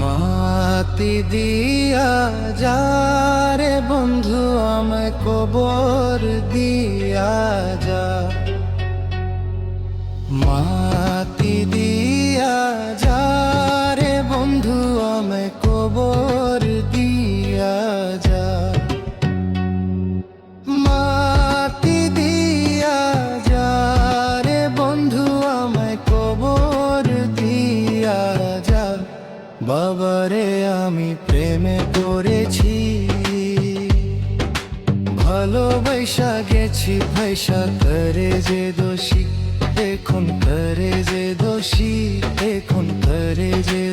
মাতি দিয়া যারে বন্ধু আমি কবর দিয়া যা। মা বাবারে আমি প্রেমে পড়েছি। ভালোবাসা গেছি ভাইসা করে যে দোষী। এখন করে যে দোষী, এখন করে যে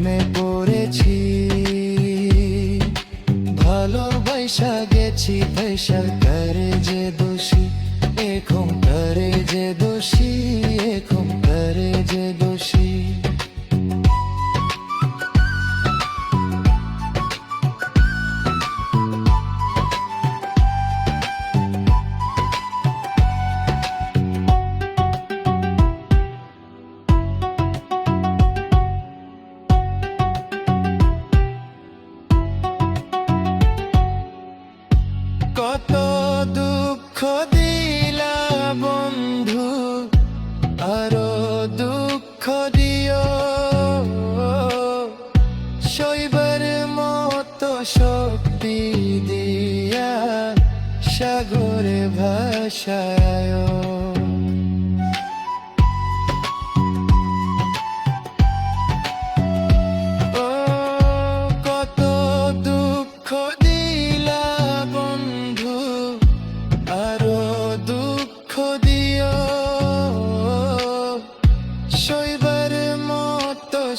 প্রেমে পড়েছি। ভালোবাসা গেছি পয়সা করে যে দোষী। দুঃখ দিও। শৈবার মতো শক্তি দিয়া সাগরে ভাষায়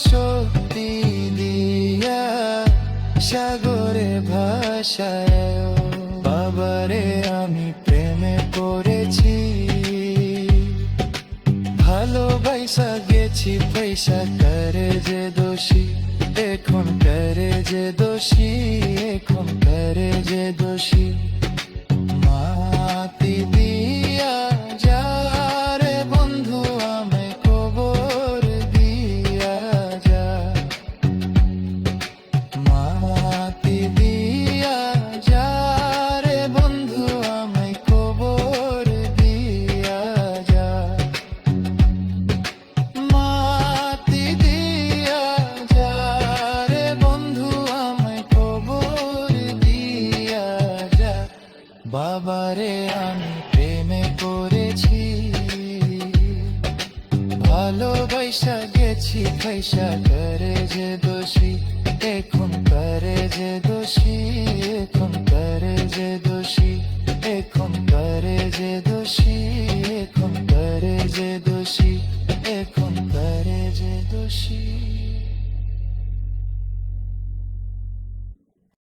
শক্তি দিয়া সাগরে ভাষায় বাবারে, আমি প্রেমে পড়েছি। ভালোবাসা গেছি, পয়সা করে যে দোষী? এখন করে যে দোষী? এখন করে যে দোষী? মাতি বাবারে আমি প্রেমে পড়েছি। ভালোবাসা গেছি পয়সা করে যে দোষী এখন করে যে দোষী।